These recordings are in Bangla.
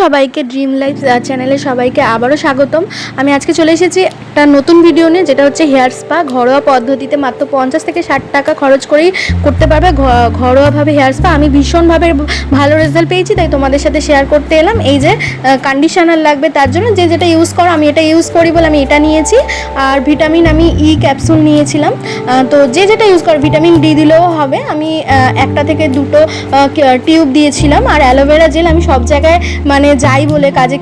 সবাইকে ড্রিম লাইফ চ্যানেলে সবাইকে আবারও স্বাগতম। আমি আজকে চলে এসেছি একটা নতুন ভিডিও নিয়ে, যেটা হচ্ছে হেয়ার স্পা ঘরোয়া পদ্ধতিতে মাত্র পঞ্চাশ থেকে ষাট টাকা খরচ করেই করতে পারবে ঘরোয়াভাবে হেয়ার স্পা আমি ভীষণভাবে ভালো রেজাল্ট পেয়েছি, তাই তোমাদের সাথে শেয়ার করতে এলাম। এই যে কন্ডিশনার লাগবে তার জন্য, যে যেটা ইউজ করো, আমি এটা ইউজ করি বলে আমি এটা নিয়েছি। আর ভিটামিন আমি ই ক্যাপসুল নিয়েছিলাম। তো যে যেটা ইউজ করো ভিটামিন ডি দিলেও হবে। আমি একটা থেকে দুটো টিউব দিয়েছিলাম। আর অ্যালোভেরা জেল আমি সব জায়গায় মানে যাই বলে কাজে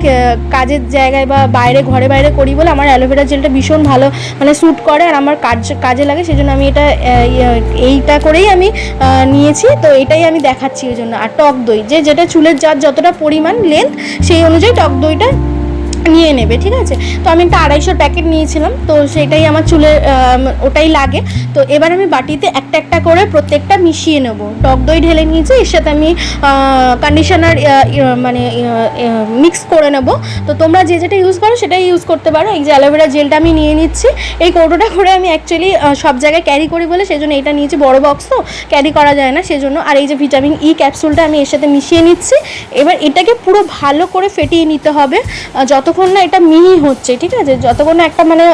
কাজের জায়গায় বা বাইরে, ঘরে বাইরে করি বলে আমার অ্যালোভেরা জেলটা ভীষণ ভালো মানে স্যুট করে আর আমার কাজ, কাজে লাগে সেই জন্য আমি এটা ইয়ে- এইটা করেই আমি নিয়েছি। তো এটাই আমি দেখাচ্ছি ওই জন্য। আর টক দই, যে যেটা চুলের যার যতটা পরিমাণ লেন্থ সেই অনুযায়ী টক দইটা নিয়ে নেবে, ঠিক আছে? তো আমি একটা আড়াইশোর প্যাকেট নিয়েছিলাম, তো সেটাই আমার চুলে ওটাই লাগে। তো এবার আমি বাটিতে একটা করে প্রত্যেকটা মিশিয়ে নেব। টক দই ঢেলে নিয়েছি, এর সাথে আমি কন্ডিশনার মানে মিক্স করে নেব। তো তোমরা যে যেটা ইউজ করো সেটাই ইউজ করতে পারো। এই যে অ্যালোভেরা জেলটা আমি নিয়ে নিচ্ছি। এই কৌটোটা করে আমি অ্যাকচুয়ালি সব জায়গায় ক্যারি করি বলে সেই জন্য এটা নিয়েছি, বড় বক্স তো ক্যারি করা যায় না। সেজন্য আর এই যে ভিটামিন ই ক্যাপসুলটা আমি এর সাথে মিশিয়ে নিচ্ছি। এবার এটাকে পুরো ভালো করে ফেটিয়ে নিতে হবে। যতক্ষণ না এটা মিহি হচ্ছে, ঠিক আছে? যতক্ষণ না একটা মানে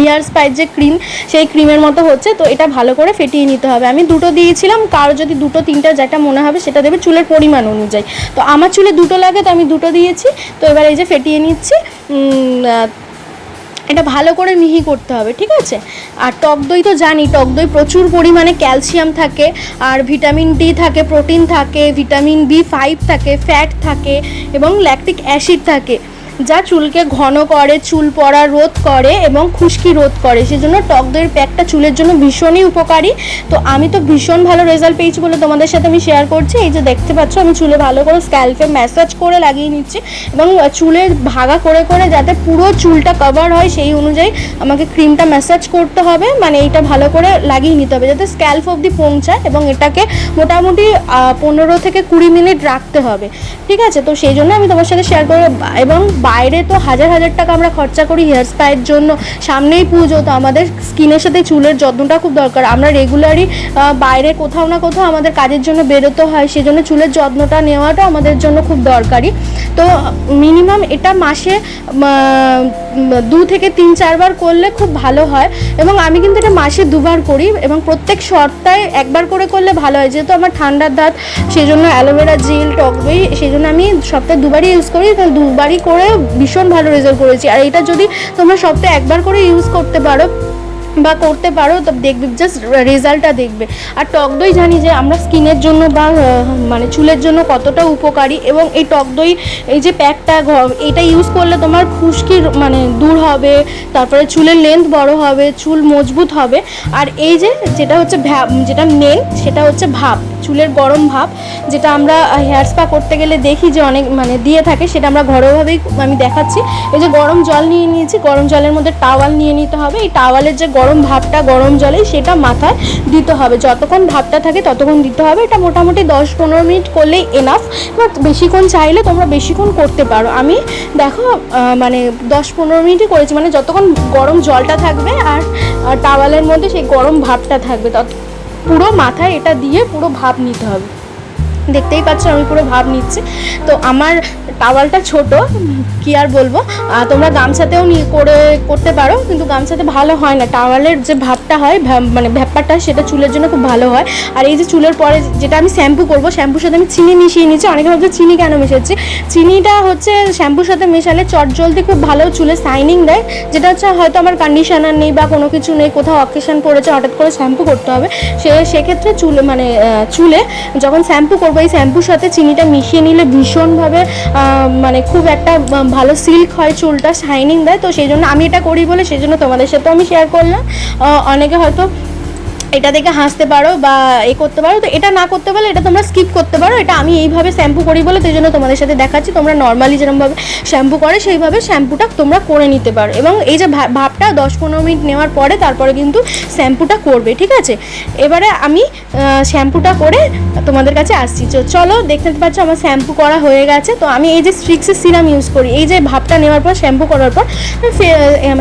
হেয়ার স্পাইস যে ক্রিম সেই ক্রিমের মতো হচ্ছে, তো এটা ভালো করে ফেটিয়ে নিতে হবে। আমি দুটো দিয়েছিলাম, কারও যদি দুটো, তিনটা, যেটা মনে হবে সেটা দেবে চুলের পরিমাণ অনুযায়ী। তো আমার চুলে দুটো লাগে, তো আমি দুটো দিয়েছি। তো এবার এই যে ফেটিয়ে নিচ্ছি এটা ভালো করে মিহি করতে হবে, ঠিক আছে? আর টক দই তো জানি, টক দই প্রচুর পরিমাণে ক্যালসিয়াম থাকে, আর ভিটামিন ডি থাকে, প্রোটিন থাকে, ভিটামিন বি ফাইভ থাকে, ফ্যাট থাকে, এবং ল্যাকটিক অ্যাসিড থাকে। যা চুলকে ঘন করে, চুল পড়া রোধ করে এবং খুশকি রোধ করে। সেজন্য টক দইয়ের প্যাকটা চুলের জন্য ভীষণই উপকারী। তো আমি তো ভীষণ ভালো রেজাল্ট পেয়েছি বলে তোমাদের সাথে আমি শেয়ার করছি। এই যে দেখতে পাচ্ছ, আমি চুলে ভালো করে স্ক্যাল্পে ম্যাসাজ করে লাগিয়ে নিচ্ছি এবং চুলের ভাগা করে করে যাতে পুরো চুলটা কভার হয় সেই অনুযায়ী আমাকে ক্রিমটা ম্যাসাজ করতে হবে। মানে এইটা ভালো করে লাগিয়ে নিতে হবে যাতে স্ক্যাল্প অবধি পৌঁছায় এবং এটাকে মোটামুটি পনেরো থেকে কুড়ি মিনিট রাখতে হবে। ঠিক আছে? তো সেই জন্য আমি তোমার সাথে শেয়ার করে এবং বাইরে তো হাজার হাজার টাকা আমরা খরচা করি হেয়ার স্পায়ের জন্য। সামনেই পুজো, তো আমাদের স্কিনের সাথে চুলের যত্নটা খুব দরকার। আমরা রেগুলারই বাইরে কোথাও না কোথাও আমাদের কাজের জন্য বেরোতে হয় সেই জন্য চুলের যত্নটা নেওয়াটা আমাদের জন্য খুব দরকারি। তো মিনিমাম এটা মাসে দু থেকে তিন চারবার করলে খুব ভালো হয়। এবং আমি কিন্তু এটা মাসে দুবার করি এবং প্রত্যেক সপ্তাহে একবার করে করলে ভালো হয়। যেহেতু আমার ঠান্ডার দাঁত সেই জন্য অ্যালোভেরা জেল, টক দই সেই জন্য আমি সপ্তাহে দুবারই ইউজ করি দুবারই করে ভীষণ ভালো রেজাল্ট করেছি। আর এটা যদি তোমরা সপ্তাহে একবার করে ইউজ করতে পারো বা করতে পারো, তো দেখবে জাস্ট রেজাল্টটা দেখবে। আর টক দই জানি যে আমরা স্কিনের জন্য বা মানে চুলের জন্য কতটা উপকারী এবং এই টক দই, এই যে প্যাকটা এটা ইউজ করলে তোমার খুশকির মানে দূর হবে, তারপরে চুলের লেন্থ বড় হবে, চুল মজবুত হবে। আর এই যে যেটা হচ্ছে যেটা মেন সেটা হচ্ছে ভাব, চুলের গরম ভাব, যেটা আমরা হেয়ার স্পা করতে গেলে দেখি যে অনেক মানে দিয়ে থাকে, সেটা আমরা ঘরোয়াভাবেই, আমি দেখাচ্ছি। এই যে গরম জল নিয়ে নিয়েছি, গরম জলের মধ্যে টাওয়াল নিয়ে নিতে হবে। এই টাওয়ালের যে গরম ভাবটা গরম জলে সেটা মাথায় দিতে হবে। যতক্ষণ ভাবটা থাকে ততক্ষণ দিতে হবে। এটা মোটামুটি দশ পনেরো মিনিট করলেই এনাফ এবার বেশিক্ষণ চাইলে তোমরা বেশিক্ষণ করতে পারো। আমি দেখো মানে দশ পনেরো মিনিটই করেছি। মানে যতক্ষণ গরম জলটা থাকবে আর আর টাওয়ালের মধ্যে সেই গরম ভাবটা থাকবে, তত পুরো মাথায় এটা দিয়ে পুরো ভাব নিতে হবে। দেখতেই পাচ্ছ, আমি পুরো ভাব নিচ্ছি। তো আমার টাওয়ালটা ছোট, কি আর বলব? তোমরা গামছাতেও করে করতে পারো, কিন্তু গামছাতে ভালো হয় না। টাওয়ালের যে ভাবটা হয় মানে ভ্যাপারটা সেটা চুলের জন্য খুব ভালো হয়। আর এই যে চুলের পরে যেটা আমি শ্যাম্পু করব, শ্যাম্পুর সাথে আমি চিনি মিশিয়ে নিচ্ছি। অনেকে ভাবছে, চিনি কেন মেশাচ্ছি? চিনিটা হচ্ছে শ্যাম্পুর সাথে মেশালে চটজলদি খুব ভালো চুলে শাইনিং দেয়, যেটা হচ্ছে হয়তো আমার কন্ডিশনার নেই বা কোনো কিছু নেই, কোথাও অকেশন পড়েছে, হঠাৎ করে শ্যাম্পু করতে হবে। সে, সেক্ষেত্রে চুলে মানে চুলে যখন শ্যাম্পু করব এই শ্যাম্পুর সাথে চিনিটা মিশিয়ে নিলে ভীষণভাবে মানে খুব একটা ভালো সিল্ক হয় চুলটা শাইনিং দেয়। তো সেই জন্য আমি এটা করি বলে সেই জন্য তোমাদের সাথে আমি শেয়ার করলাম। অনেকে হয়তো এটা দেখে হাসতে পারো বা এ করতে পারো। তো এটা না করতে পারলে এটা তোমরা স্কিপ করতে পারো। এটা আমি এইভাবে শ্যাম্পু করি বলে সেই জন্য তোমাদের সাথে দেখাচ্ছি। তোমরা নর্মালি যেরকমভাবে শ্যাম্পু করে সেইভাবে শ্যাম্পুটা তোমরা করে নিতে পারো। এবং এই যে ভাবটা দশ পনেরো মিনিট নেওয়ার পরে তারপরে কিন্তু শ্যাম্পুটা করবে, ঠিক আছে? এবারে আমি শ্যাম্পুটা করে তোমাদের কাছে আসছি। চলো, দেখতে পাচ্ছ আমার শ্যাম্পু করা হয়ে গেছে। তো আমি এই যে স্ট্রিক্সের সিরাম ইউজ করি। এই যে ভাবটা নেওয়ার পর শ্যাম্পু করার পর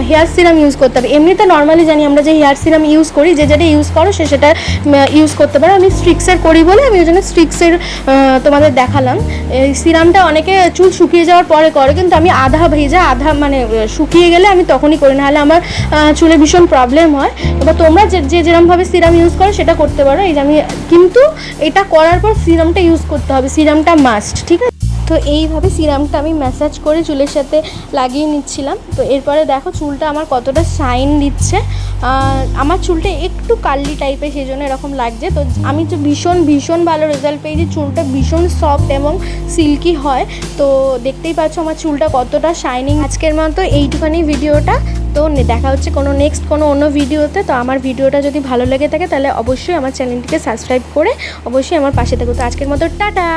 হেয়ার সিরাম ইউজ করতে হবে। এমনিতে নর্মালি জানি আমরা যে হেয়ার সিরাম ইউজ করি, যে যেটা ইউজ করো, সে সেটা ইউজ করতে পারো। আমি স্ট্রিক্সের করি বলে আমি ওই জন্য স্ট্রিক্সের তোমাদের দেখালাম। এই সিরামটা অনেকে চুল শুকিয়ে যাওয়ার পরে করে, কিন্তু আমি আধা ভেজা, আধা মানে শুকিয়ে গেলে আমি তখনই করি। নাহলে আমার চুলে ভীষণ প্রবলেম হয়। এবার তোমরা যে যেরমভাবে সিরাম ইউজ করো, সেটা করতে পারো। এই যে আমি, কিন্তু এটা করার পর সিরামটা ইউজ করতে হবে। সিরামটা মাস্ট ঠিক আছে? তো এইভাবে সিরামটা আমি ম্যাসাজ করে চুলের সাথে লাগিয়ে নিচ্ছিলাম। তো এরপরে দেখো চুলটা আমার কতটা শাইন দিচ্ছে। আমার চুলটা একটু কার্লি টাইপের সেই জন্য এরকম লাগছে। তো আমি তো ভীষণ ভীষণ ভালো রেজাল্ট পেয়েছি চুলটা ভীষণ সফট এবং সিল্কি হয়। তো দেখতেই পাচ্ছ আমার চুলটা কতটা শাইনিং আজকের মতো এইটুখানি ভিডিওটা। তো দেখা হচ্ছে কোনো নেক্সট কোনো অন্য ভিডিওতে। তো আমার ভিডিওটা যদি ভালো লেগে থাকে তাহলে অবশ্যই আমার চ্যানেলটিকে সাবস্ক্রাইব করে অবশ্যই আমার পাশে থাকো। তো আজকের মতো, টাটা!